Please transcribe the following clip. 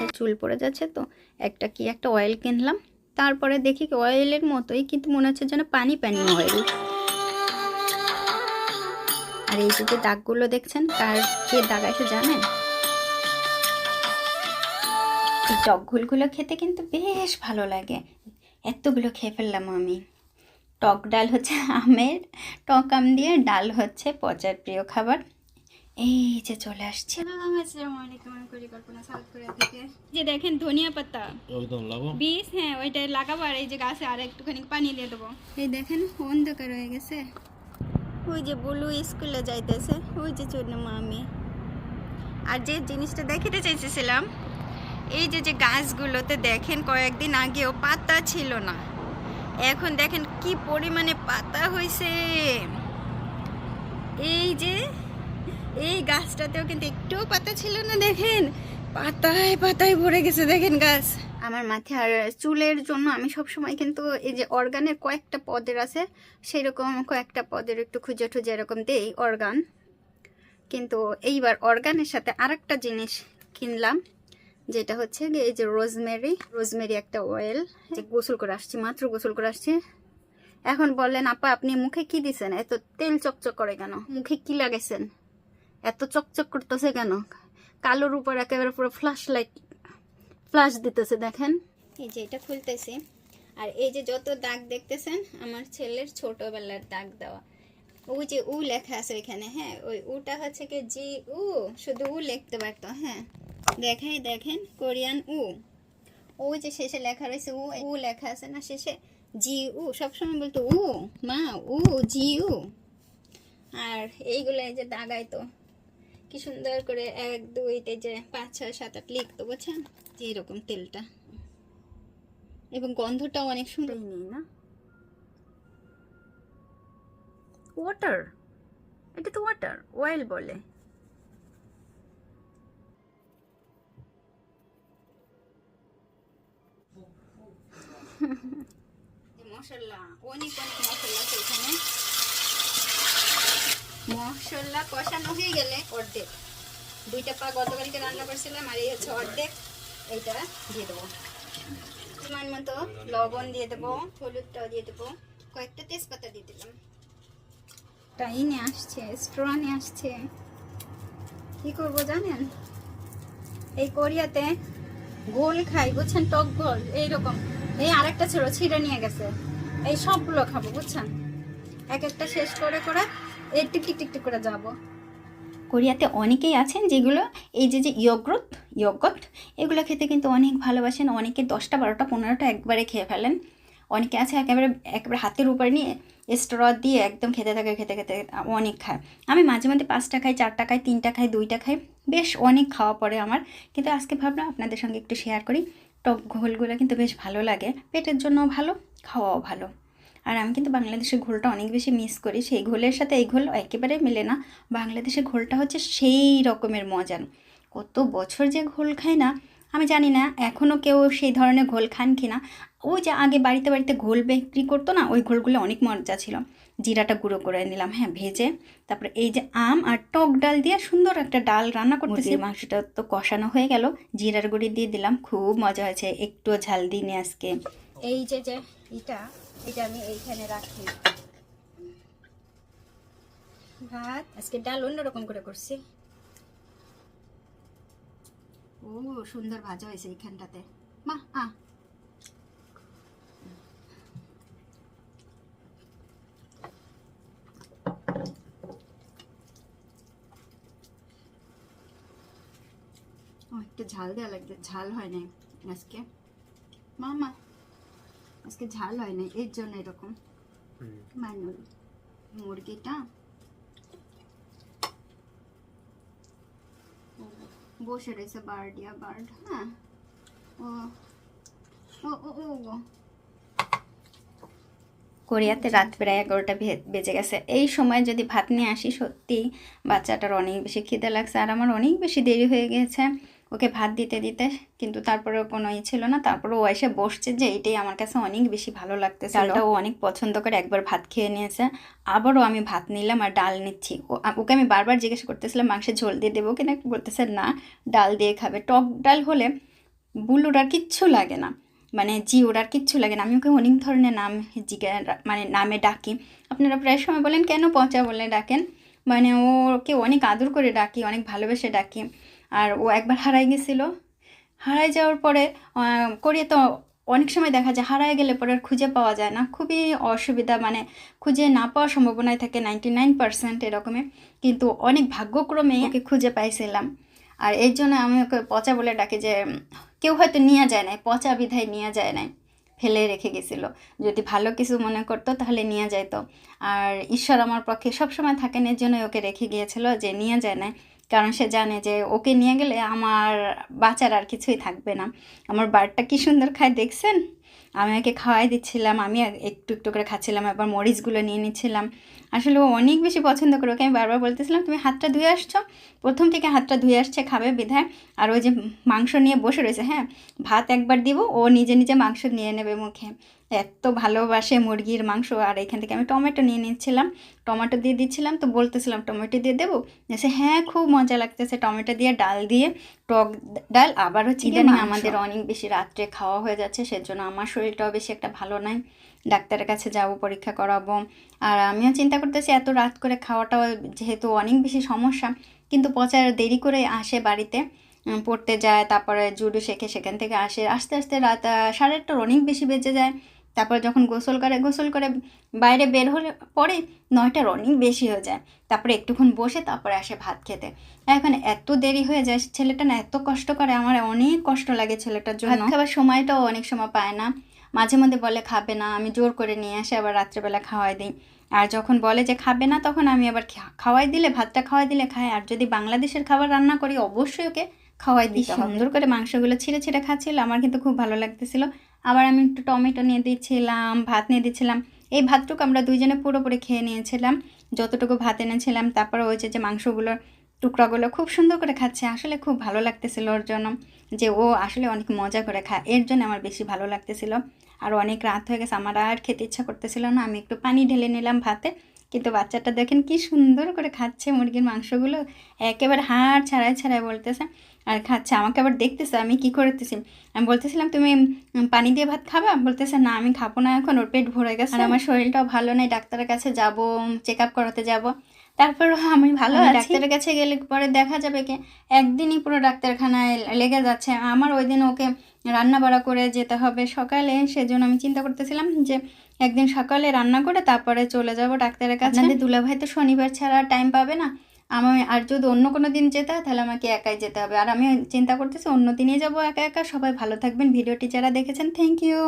মাথায় চুল পড়ে যাচ্ছে তো, একটা কি একটা অয়েল কিনলাম। তারপরে দেখি অয়েলের মতোই কিন্তু মনে হচ্ছে যেন পানি পানি অয়েল আর এই যে দাগগুলো দেখছেন কার কে দাগ আছে জানেন? এই টক ঘুলগুলো খেতে কিন্তু বেশ ভালো লাগে। এতগুলো খেয়ে ফেললাম আমি। টক ডাল হচ্ছে আমের, টক আম দিয়ে ডাল হচ্ছে পচার প্রিয় খাবার। এই যে চলে আসছে। আসসালামু আলাইকুম আমি পরিকল্পনা সাউথ কোরিয়া থেকে। যে দেখেন ধনিয়া পাতা। একদম লাগাবো বীজ হ্যাঁ ওইটা লাগাবো আর এই যে গাছে আর একটুখানি পানি দিয়ে দেবো। এই দেখেন অন্ধকার হয়ে গেছে। ওই যে বুলু স্কুলে যাইতেছে ওই যে চূর্ণ মামি। আর যে জিনিসটা দেখাতে চাইতেছিলাম এই যে যে গাছগুলোতে দেখেন কয়েকদিন আগেও পাতা ছিল না। এখন দেখেন কি পরিমাণে পাতা হয়েছে এই যে এই গাছটাতেও কিন্তু একটুও পাতা ছিল না, দেখেন। পাতায় পাতায় ভরে গেছে, দেখেন গাছ। আমার মাথায় আর চুলের জন্য আমি সব সময় কিন্তু এই যে অর্গানের কয়েকটা পদের আছে সেই রকম কয়েকটা পদের একটু খুঁজে টুজে এরকম দেই অর্গান। কিন্তু এইবার অর্গানের সাথে আরেকটা জিনিস কিনলাম, যেটা হচ্ছে এই যে রোজমেরি রোজমেরি একটা অয়েল, যে গোসল করে আসছি, মাত্র গোসল করে আসছি। এখন বললেন, আপা, আপনি মুখে কি দিছেন? এত তেল চকচক করে কেন? মুখে কি লাগাইছেন? এত চকচক করতেছে কেন? কালোর উপর একেবারে পুরো ফ্ল্যাশ লাইট ফ্ল্যাশ দিতেছে, দেখেন। এই যে এটা খুলতেছি। আর এই যে যত দাগ দেখতেছেন, আমার ছেলের ছোটবেলার দাগ দেওয়া। ওই যে উ লেখা আছে ওইখানে হ্যাঁ? ওই উটা হচ্ছে কি জি উ, শুধু উ লিখতে পারতো হ্যাঁ? দেখাই দেখেন, কোরিয়ান উ। ও যে শেষে লেখা রয়েছে উ উ লেখা আছে না শেষে? জি উ, সবসময় বলতো উ, মা, উ, জি উ। আর এইগুলো এই যে দাগাইতো। কি সুন্দর করে এক দুই এই যে পাঁচ ছয় সাত আট লিখতো বুঝছেন? যে এরকম তেলটা। এবং গন্ধটাও অনেক সুন্দর। নেই না। ওয়াটার এটা তো ওয়াটার অয়েল বলে। মশলা অনেক অনেক মশলা আছে এখানে। মশলা কষানো হয়ে গেলে অর্ধেক। দুইটা পা গতকালকে রান্না করছিলাম আর এই হচ্ছে অর্ধেক। এইটা দিয়ে দেবো। পরিমাণ মতো লবণ দিয়ে দেবো, হলুদটাও দিয়ে দেবো। কয়েকটা তেজপাতা দিয়ে দিলাম। টাইনে আসছে স্ট্র নিয়ে আসছে। কি করব জানেন? এই কোরিয়াতে গোল খাই, বুঝছেন? টক গোল, এইরকম। এই আরেকটা ছিল ছিঁড়ে নিয়ে গেছে। এই সবগুলো খাব, বুঝছেন? এক একটা শেষ করে করে এই টিক টিক টিক টিক করে যাব। কোরিয়াতে অনেকেই আছেন যেগুলো এই যে যে ইয়গ্রত ইয়গট, এগুলো খেতে কিন্তু অনেক ভালোবাসেন। অনেকে দশটা, বারোটা, পনেরোটা একবারে খেয়ে ফেলেন। অনেকে আছে একেবারে একেবারে হাতের উপরে নিয়ে স্ট্র দিয়ে একদম খেতে থাকে, খেতে খেতে অনেক খায়। আমি মাঝে মাঝে পাঁচটা খাই, চারটা খাই, তিনটা খাই, দুইটা খাই। বেশ অনেক খাওয়া পড়ে আমার। কিন্তু আজকে ভাবলাম আপনাদের সঙ্গে একটু শেয়ার করি। টক ঘোলগুলো কিন্তু বেশ ভালো লাগে। পেটের জন্য ভালো, খাওয়াও ভালো। আর আমি কিন্তু বাংলাদেশের ঘোলটা অনেক বেশি মিস করি। সেই ঘোলের সাথে এই ঘোল একেবারে মেলে না। বাংলাদেশের ঘোলটা হচ্ছে সেই রকমের মজার কত বছর যে ঘোল খায় না আমি জানি না। এখনও কেউ সেই ধরনের ঘোল খান কি না ওই যে আগে বাড়িতে বাড়িতে ঘোল বিক্রি করতো না ওই ঘোলগুলো অনেক মজা ছিল। জিরাটা গুঁড়ো করে নিলাম হ্যাঁ ভেজে। তারপরে এই যে আম আর টক ডাল দিয়ে সুন্দর একটা ডাল রান্না করতেছি। মাংসটা তো কষানো হয়ে গেল। জিরার গুঁড়ি দিয়ে দিলাম। খুব মজা হয়েছে। একটু ঝাল দিনে আজকে। এই যে যে এটা এটা আমি এইখানে রাখি। ভাত, আজকে ডাল অন্যরকম করে করছি। ও, সুন্দর ভাজা হয়েছে এইখানটাতে। মা, আ। একটু ঝাল দেওয়া লাগবে। ঝাল হয় নাই আজকে। মামা আজকে ঝাল হয় না এর জন্য এরকম মানুষ মুরগিটা বসে রয়েছে বার্ডিয়া বার্ড হ্যাঁ ও ও ও ও ও কোরিয়াতে রাত প্রায় এগারোটা বেজে গেছে। এই সময় যদি ভাত নিয়ে আসি সত্যি বাচ্চাটার অনেক বেশি খিদে লাগছে আর আমার অনেক বেশি দেরি হয়ে গেছে। ওকে ভাত দিতে দিতে কিন্তু তারপরে কোনো ই ছিল না। তারপরে ও এসে বসছে যে এটাই আমার কাছে অনেক বেশি ভালো লাগতেছে ডালটা ও অনেক পছন্দ করে একবার ভাত খেয়ে নিয়েছে। আবারও আমি ভাত নিলাম আর ডাল নিচ্ছি। ওকে আমি বারবার জিজ্ঞেস করতেছিলাম মাংসের ঝোল দিয়ে দেবো কিনা? বলতেছে না ডাল দিয়ে খাবে। টক ডাল হলে বুলুর আর কিচ্ছু লাগে না। মানে জি ওর আর কিচ্ছু লাগে না। আমি ওকে অনেক ধরনের নাম জিজ্ঞা মানে নামে ডাকি। আপনারা প্রায় সময় বলেন কেন পচা? বলে ডাকেন। মানে ওকে অনেক আদর করে ডাকি অনেক ভালোবেসে ডাকি। আর ও একবার হারাই গেছিল। হারাই যাওয়ার পরে কোরিয়া তো অনেক সময় দেখা যায়, হারায় গেলে পরে আর খুঁজে পাওয়া যায় না। খুবই অসুবিধা মানে খুঁজে না পাওয়ার সম্ভাবনাই থাকে নাইনটি নাইন পার্সেন্ট এরকমই কিন্তু অনেক ভাগ্যক্রমে ওকে খুঁজে পাইছিলাম। আর এর জন্য আমি ওকে পচা বলে ডাকি যে, কেউ হয়তো নিয়ে যায় নাই, পচা বিধায় নিয়ে যায় নাই, ফেলে রেখে গেছিল। যদি ভালো কিছু মনে করতো তাহলে নিয়ে যাইতো। আর ঈশ্বর আমার পক্ষে সবসময় থাকেন, এর জন্য ওকে রেখে গিয়েছিল যে নিয়ে যায় না কারণ সে জানে যে ওকে নিয়ে গেলে আমার বাঁচার আর কিছুই থাকবে না। আমার বার্ডটা কি সুন্দর খায় দেখছেন? আমি ওকে খাওয়াই দিচ্ছিলাম, আমি একটু একটু করে খাচ্ছিলাম, এবার মরিচগুলো নিয়ে নিচ্ছিলাম। আসলে ও অনেক বেশি পছন্দ করে, ওকে আমি বারবার বলতেছিলাম, তুমি হাতটা ধুয়ে আসছো? প্রথম থেকে হাতটা ধুয়ে আসছে, খাবে বিধায়। আর ওই যে মাংস নিয়ে বসে রয়েছে হ্যাঁ ভাত একবার দিব, ও নিজে নিজে মাংস নিয়ে নেবে মুখে। এত ভালোবাসে মুরগির মাংস, আর এখান থেকে আমি টমেটো নিয়ে নিচ্ছিলাম, টমেটো দিয়ে দিচ্ছিলাম, তো বলতেছিলাম, টমেটো দিয়ে দেবো? সে হ্যাঁ খুব মজা লাগতেছে। টমেটো দিয়ে, ডাল দিয়ে টক ডাল আবার হচ্ছে ইদানিং আমাদের অনেক বেশি রাত্রে খাওয়া হয়ে যাচ্ছে সেজন্য আমার শরীরটাও বেশি একটা ভালো নাই। ডাক্তারের কাছে যাব পরীক্ষা করাবো। আর আমিও চিন্তা করতেছি এত রাত করে খাওয়াটাও যেহেতু অনেক বেশি সমস্যা কিন্তু পচার দেরি করে আসে বাড়িতে পড়তে যায় তারপরে জুডো শেখে সেখান থেকে আসে। আস্তে আস্তে রাত সাড়ে আটটার অনেক বেশি বেজে যায়। তারপরে যখন গোসল করে গোসল করে বাইরে বের হলে পরে নয়টার অনেক বেশি হয়ে যায়। তারপরে একটুক্ষণ বসে তারপরে আসে ভাত খেতে। এখন এত দেরি হয়ে যায় ছেলেটা না এত কষ্ট করে আমার অনেক কষ্ট লাগে ছেলেটার জন্য। খাবার সময়টাও অনেক সময় পায় না। মাঝে মধ্যে বলে খাবে না আমি জোর করে নিয়ে আসে আবার রাত্রেবেলা খাওয়াই দিই। আর যখন বলে যে খাবে না তখন আমি আবার খাওয়াই দিলে ভাতটা খাওয়াই দিলে খায়। আর যদি বাংলাদেশের খাবার রান্না করি অবশ্যই ওকে খাওয়াই দিই সুন্দর করে মাংসগুলো ছিঁড়ে ছিঁড়ে খাচ্ছিল আমার কিন্তু খুব ভালো লাগতেছিল। আবার আমি একটু টমেটো নিয়ে দিচ্ছিলাম ভাত নিয়ে দিচ্ছিলাম এই ভাতটুকু আমরা দুইজনে পুরোপুরি খেয়ে নিয়েছিলাম। যতটুকু ভাত এনেছিলাম, তারপরে ওই যে যে মাংসগুলোর টুকরাগুলো খুব সুন্দর করে খাচ্ছে। আসলে খুব ভালো লাগতেছিল ওর জন্য যে ও আসলে অনেক মজা করে খায়। এর জন্য আমার বেশি ভালো লাগতেছিল। আর অনেক রাত হয়ে গেছে, আমার আর খেতে ইচ্ছা করতেছিল না। আমি একটু পানি ঢেলে নিলাম ভাতে। কিন্তু বাচ্চাটা দেখেন কি সুন্দর করে খাচ্ছে মুরগির মাংসগুলো। একেবারে হাড় ছাড়াই ছাড়াই বলতেছে। আর খাচ্ছে আমাকে আবার দেখতেছে আমি কি করতেছি? আমি বলতেছিলাম তুমি পানি দিয়ে ভাত খাবা? বলতেছে না আমি খাব না এখন ওর পেট ভরে গেছে। আর আমার শরীরটাও ভালো নেই ডাক্তারের কাছে যাব চেক আপ করাতে যাব। তারপর আমি ভালো ডাক্তারের কাছে গেলে পরে দেখা যাবে কি? একদিনই পুরো ডাক্তারখানায় লেগে যাচ্ছে। আমার ওই দিন ওকে রান্না বাড়া করে যেতে হবে সকালে সেজন্য আমি চিন্তা করতেছিলাম যে একদিন সকালে রান্না করে তারপরে চলে যাব ডাক্তারের কাছে। দুলাভাই তো শনিবার ছাড়া টাইম পাবে না। আমি আর যদি অন্য কোনো দিন যেতে হয় তাহলে আমাকে একাই যেতে হবে। আর আমি চিন্তা করতেছি, অন্য দিনই যাব একা একা। সবাই ভালো থাকবেন। ভিডিওটি যারা দেখেছেন থ্যাংক ইউ